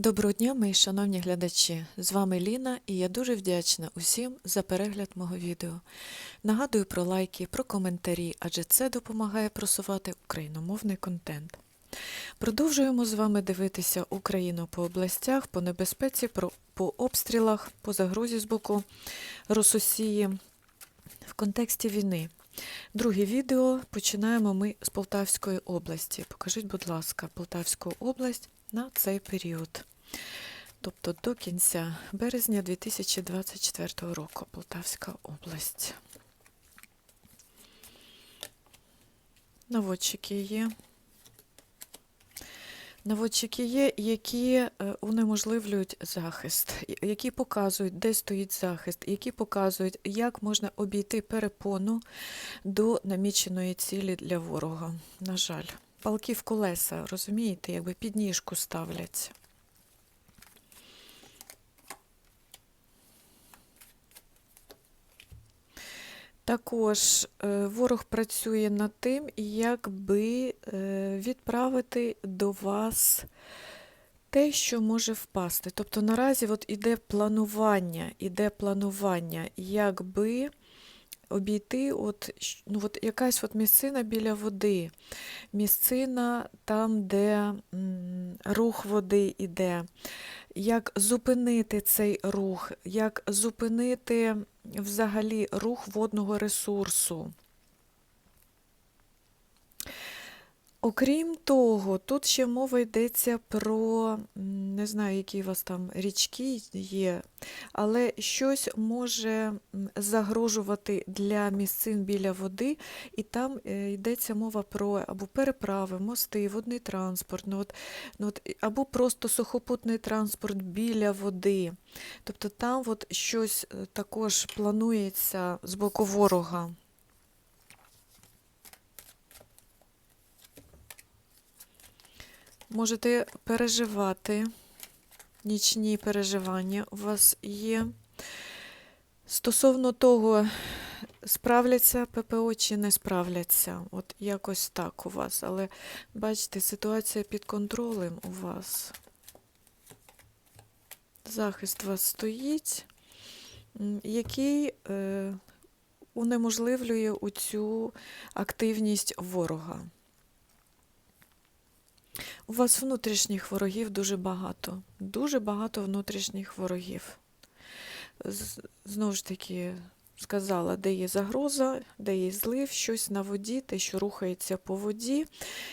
Доброго дня, мої шановні глядачі! З вами Ліна і я дуже вдячна усім за перегляд мого відео. Нагадую про лайки, про коментарі, адже це допомагає просувати україномовний контент. Продовжуємо з вами дивитися Україну по областях, по небезпеці, по обстрілах, по загрозі з боку Рососії в контексті війни. Друге відео починаємо ми з Полтавської області. Покажіть, будь ласка, Полтавську область на цей період. Тобто до кінця березня 2024 року Полтавська область. Наводчики є. Наводчики є, які е, унеможливлюють захист, які показують, де стоїть захист, які показують, як можна обійти перепону до наміченої цілі для ворога. На жаль, палки в колеса, розумієте, якби підніжку ставлять. Також е, ворог працює над тим, як би е, відправити до вас те, що може впасти. Тобто наразі от іде планування, іде планування, як би обійти от, ну, от якась от місцина біля води, місцина там, де м, рух води йде, як зупинити цей рух, як зупинити взагалі рух водного ресурсу. Окрім того, тут ще мова йдеться про, не знаю, які у вас там річки є, але щось може загрожувати для місцин біля води, і там е, йдеться мова про або переправи, мости, водний транспорт, ну от, ну от, або просто сухопутний транспорт біля води. Тобто там от щось е, також планується з боку ворога. Можете переживати, нічні переживання у вас є. Стосовно того, справляться ППО чи не справляться. От якось так у вас. Але бачите, ситуація під контролем у вас. Захист вас стоїть, який е, унеможливлює цю активність ворога. У вас внутрішніх ворогів дуже багато. Дуже багато внутрішніх ворогів. Знову ж таки, сказала, де є загроза, де є злив, щось на воді, те, що рухається по воді,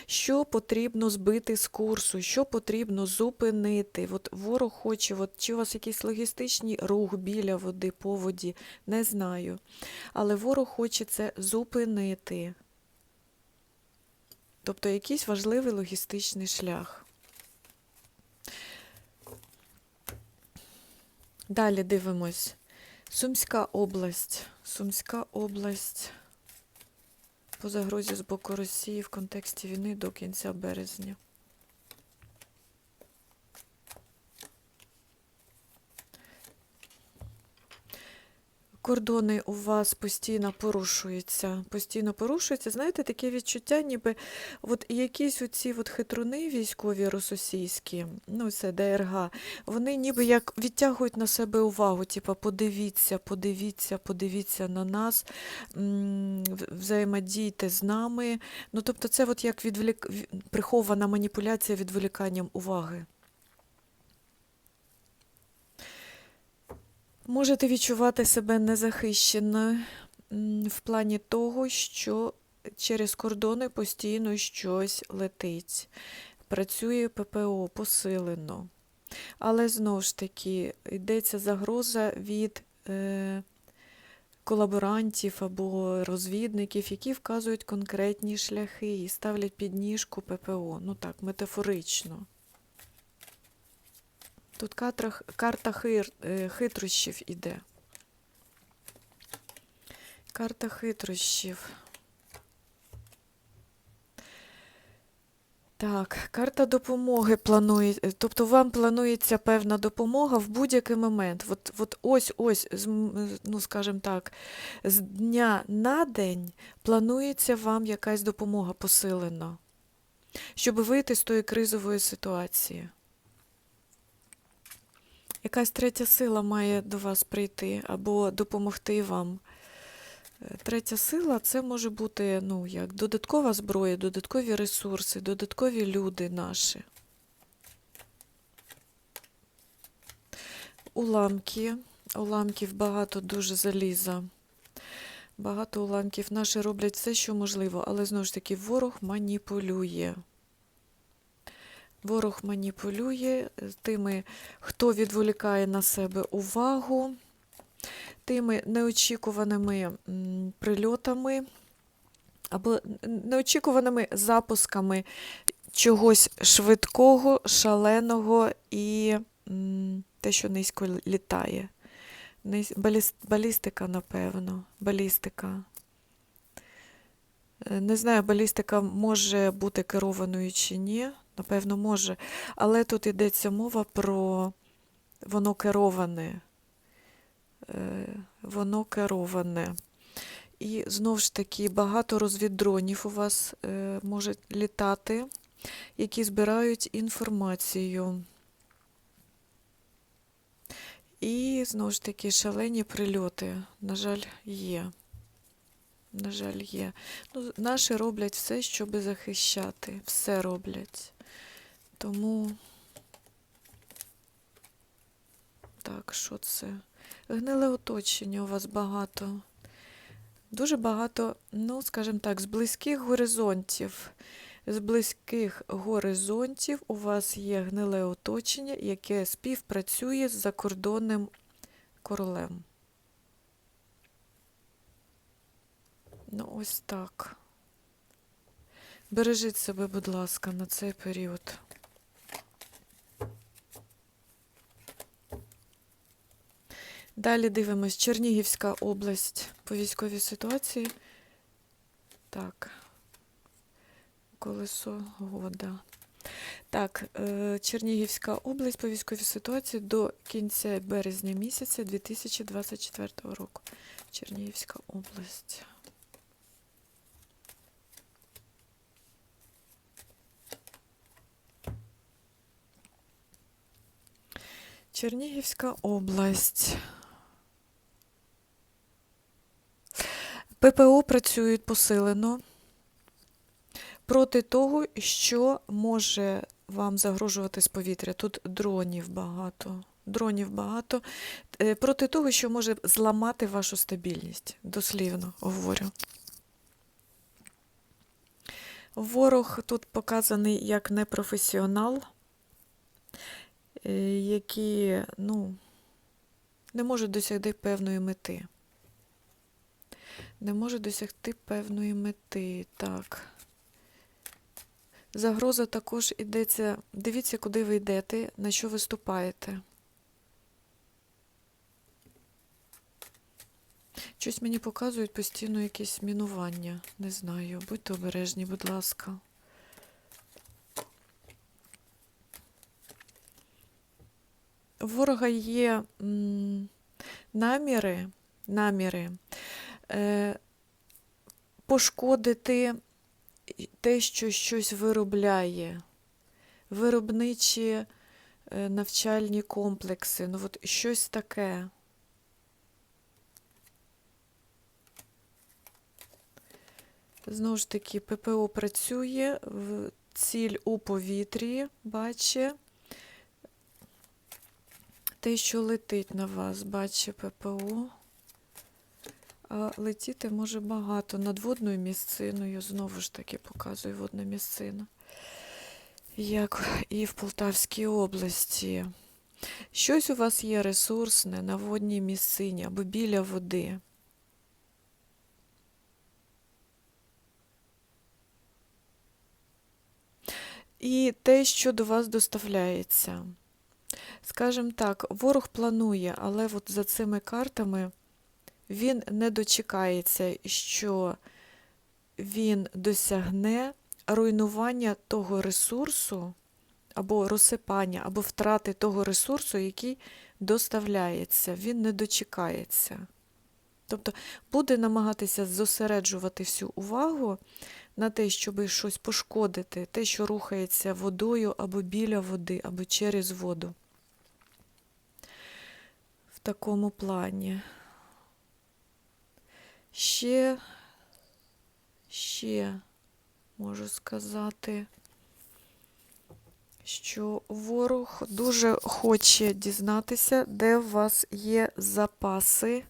що потрібно збити з курсу, що потрібно зупинити. От ворог хоче, от, чи у вас якийсь логістичний рух біля води, по воді, не знаю. Але ворог хоче це зупинити. Тобто якийсь важливий логістичний шлях. Далі дивимось. Сумська область. Сумська область по загрозі з боку Росії в контексті війни до кінця березня. Кордони у вас постійно порушуються, постійно порушуються. Знаєте, таке відчуття, ніби от якісь оці от хитруни військові російські, ну це ДРГ, вони ніби як відтягують на себе увагу, типу, подивіться, подивіться, подивіться на нас, взаємодійте з нами. Ну, тобто, це от як відвлік... прихована маніпуляція відволіканням уваги. Можете відчувати себе незахищеною в плані того, що через кордони постійно щось летить. Працює ППО посилено. Але знову ж таки йдеться загроза від е, колаборантів або розвідників, які вказують конкретні шляхи і ставлять підніжку ППО. Ну так, метафорично. Тут карта хир, е, хитрощів іде. Карта хитрощів. Так, карта допомоги планує, е, тобто вам планується певна допомога в будь-який момент. От, от ось ось, е, ну скажімо так, з дня на день планується вам якась допомога посилена, щоб вийти з тої кризової ситуації. Якась третя сила має до вас прийти або допомогти вам. Е, Третя сила це може бути ну, як додаткова зброя, додаткові ресурси, додаткові люди наші. Уламки. Уламків багато дуже заліза. Багато уламків. Наші роблять все, що можливо, але знову ж таки ворог маніпулює. Ворог маніпулює е, тими, хто відволікає на себе увагу, тими неочікуваними прильотами або неочікуваними запусками чогось швидкого, шаленого і те, що низько літає. Балістика, напевно. Балістика. Е, Не знаю, балістика може бути керованою чи ні. Напевно, може. Але тут йдеться мова про воно кероване. Е, Воно кероване. І знову ж таки, багато розвіддронів у вас е, може літати, які збирають інформацію. І знову ж таки шалені прильоти, на жаль, є. На жаль, є. Ну, наші роблять все, щоб захищати. Все роблять. Тому. Так, що це? Гниле оточення у вас багато. Дуже багато, ну, скажімо так, з близьких горизонтів. З близьких горизонтів у вас є гниле оточення, яке співпрацює з закордонним королем. Ну, ось так. Бережіть себе, будь ласка, на цей період. Далі дивимось Чернігівська область по військовій ситуації. Так. Колесо года. Так, е, Чернігівська область по військовій ситуації до кінця березня місяця 2024 року. Чернігівська область. Чернігівська область. ППО працюють посилено проти того, що може вам загрожувати з повітря. Тут дронів багато. Дронів багато. Е, Проти того, що може зламати вашу стабільність. Дослівно говорю. Ворог тут показаний як непрофесіонал, е, який ну, не може досягти певної мети. Не може досягти певної мети. Так. Загроза також йдеться. Дивіться, куди ви йдете, на що виступаєте. Щось мені показують постійно якісь мінування. Не знаю. Будьте обережні, будь ласка. У ворога є наміри, наміри е, пошкодити те, що щось виробляє, виробничі е, навчальні комплекси, ну от щось таке. Знову ж таки, ППО працює, ціль у повітрі, бачить. Те, що летить на вас, бачить ППО. Летіти може багато над водною місциною, знову ж таки показує водна місцина, як і в Полтавській області. Щось у вас є ресурсне на водній місцині або біля води. І те, що до вас доставляється. Скажімо так, ворог планує, але от за цими картами він не дочекається, що він досягне руйнування того ресурсу, або розсипання, або втрати того ресурсу, який доставляється. Він не дочекається. Тобто буде намагатися зосереджувати всю увагу на те, щоб щось пошкодити, те, що рухається водою або біля води, або через воду. В такому плані. Ще, ще можу сказати, що ворог дуже хоче дізнатися, де у вас є запаси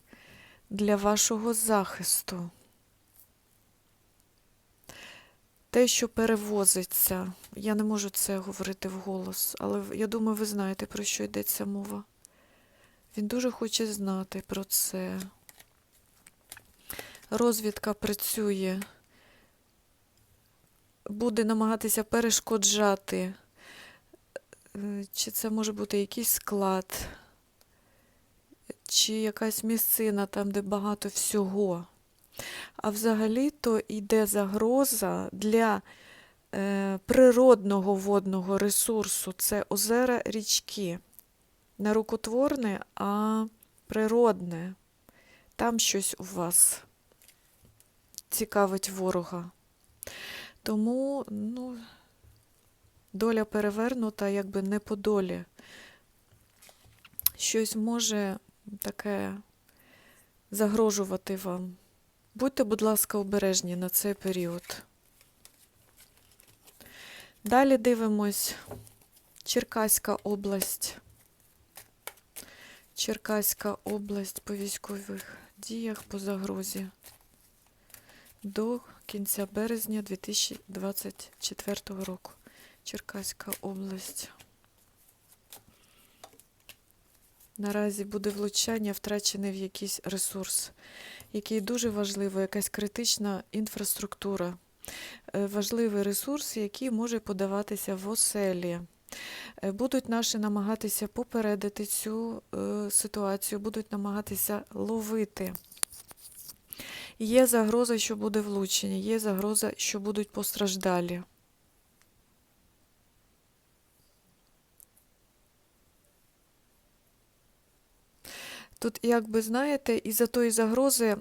для вашого захисту. Те, що перевозиться, я не можу це говорити вголос, але я думаю, ви знаєте, про що йдеться мова. Він дуже хоче знати про це. Розвідка працює, буде намагатися перешкоджати, е, чи це може бути якийсь склад, чи якась місцина там, де багато всього. А взагалі-то йде загроза для е, природного водного ресурсу. Це озера річки. Не рукотворне, а природне. Там щось у вас цікавить ворога. Тому, ну, доля перевернута, якби не по долі. Щось може таке загрожувати вам. Будьте, будь ласка, обережні на цей період. Далі дивимось Черкаська область. Черкаська область по військових діях по загрозі до кінця березня 2024 року. Черкаська область. Наразі буде влучання, втрачений в якийсь ресурс, який дуже важливий, якась критична інфраструктура, Е, важливий ресурс, який може подаватися в оселі. Е, Будуть наші намагатися попередити цю е, ситуацію, будуть намагатися ловити. Є загроза, що буде влучення, є загроза, що будуть постраждалі. Тут, якби знаєте, із-за тої загрози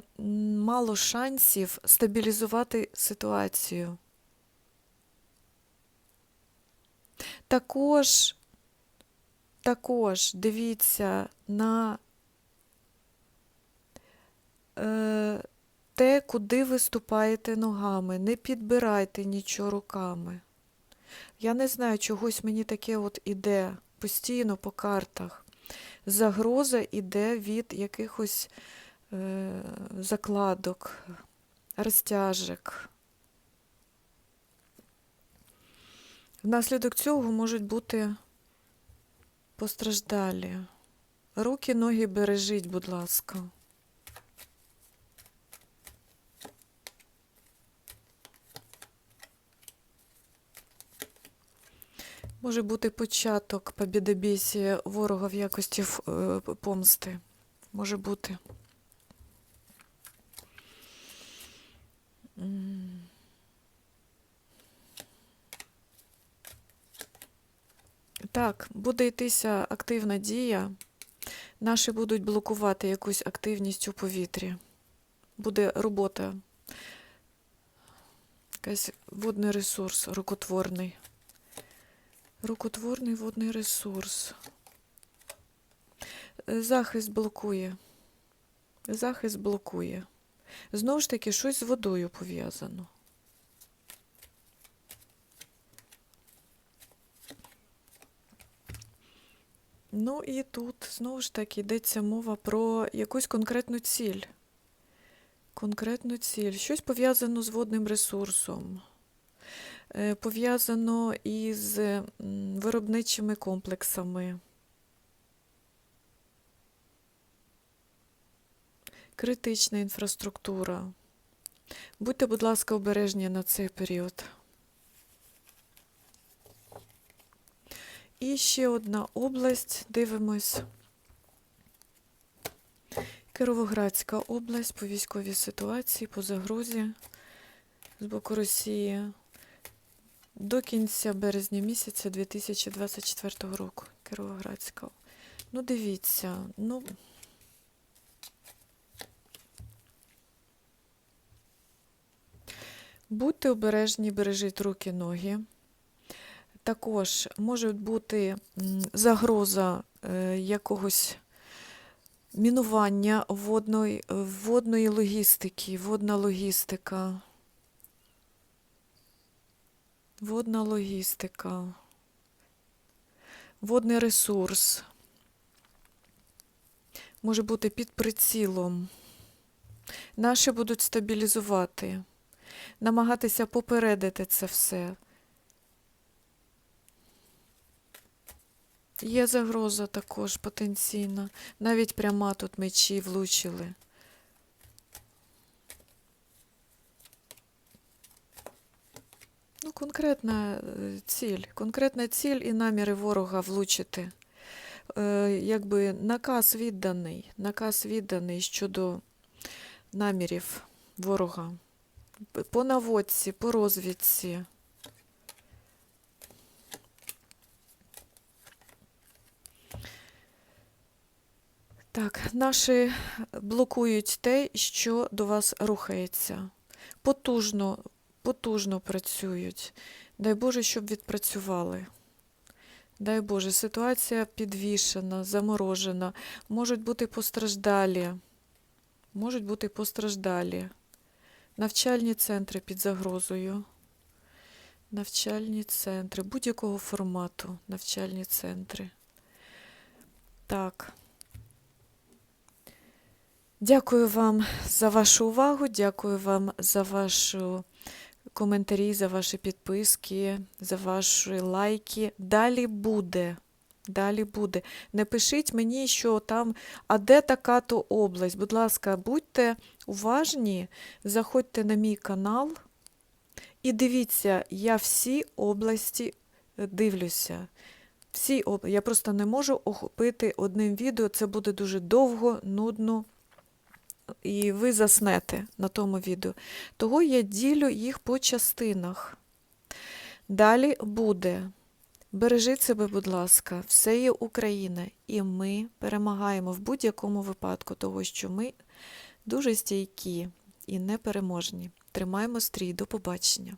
мало шансів стабілізувати ситуацію. Також, також дивіться на е, те, куди ви ступаєте ногами. Не підбирайте нічого руками. Я не знаю, чогось мені таке от іде постійно по картах. Загроза іде від якихось е, закладок, розтяжок. Внаслідок цього можуть бути постраждалі. Руки, ноги бережіть, будь ласка. Може бути початок побідобісія ворога в якості е, помсти. Може бути. Так, буде йтися активна дія. Наші будуть блокувати якусь активність у повітрі. Буде робота. Якийсь водний ресурс рукотворний. Рукотворний водний ресурс. Захист блокує. Захист блокує. Знову ж таки, щось з водою пов'язано. Ну і тут знову ж таки йдеться мова про якусь конкретну ціль. Конкретну ціль. Щось пов'язано з водним ресурсом. Е, пов'язано із виробничими комплексами. Критична інфраструктура. Будьте, будь ласка, обережні на цей період. І ще одна область, дивимось. Кіровоградська область по військовій ситуації, по загрозі з боку Росії до кінця березня місяця 2024 року. Кіровоградська. Ну, дивіться, ну. Будьте обережні, бережіть руки, ноги. Також може бути загроза е, якогось Мінування водної, водної логістики, водна логістика. Водна логістика. Водний ресурс. Може бути під прицілом. Наші будуть стабілізувати, намагатися попередити це все. Є загроза також потенційна. Навіть пряма тут мечі влучили. Ну, конкретна е, ціль. Конкретна ціль і наміри ворога влучити. Е, якби наказ відданий, наказ відданий щодо намірів ворога. По наводці, по розвідці. Так, наші блокують те, що до вас рухається. Потужно, потужно працюють. Дай Боже, щоб відпрацювали. Дай Боже, ситуація підвішена, заморожена. Можуть бути постраждалі. Можуть бути постраждалі. Навчальні центри під загрозою. Навчальні центри будь-якого формату. Навчальні центри. Так. Дякую вам за вашу увагу, дякую вам за вашу коментарі, за ваші підписки, за ваші лайки. Далі буде. Далі буде. Не пишіть мені, що там, а де така то область. Будь ласка, будьте уважні, заходьте на мій канал і дивіться, я всі області е, дивлюся. Всі об... Я просто не можу охопити одним відео, це буде дуже довго, нудно і ви заснете на тому відео. Того я ділю їх по частинах. Далі буде. Бережіть себе, будь ласка, все є Україна, і ми перемагаємо в будь-якому випадку, того, що ми дуже стійкі і непереможні. Тримаємо стрій. До побачення.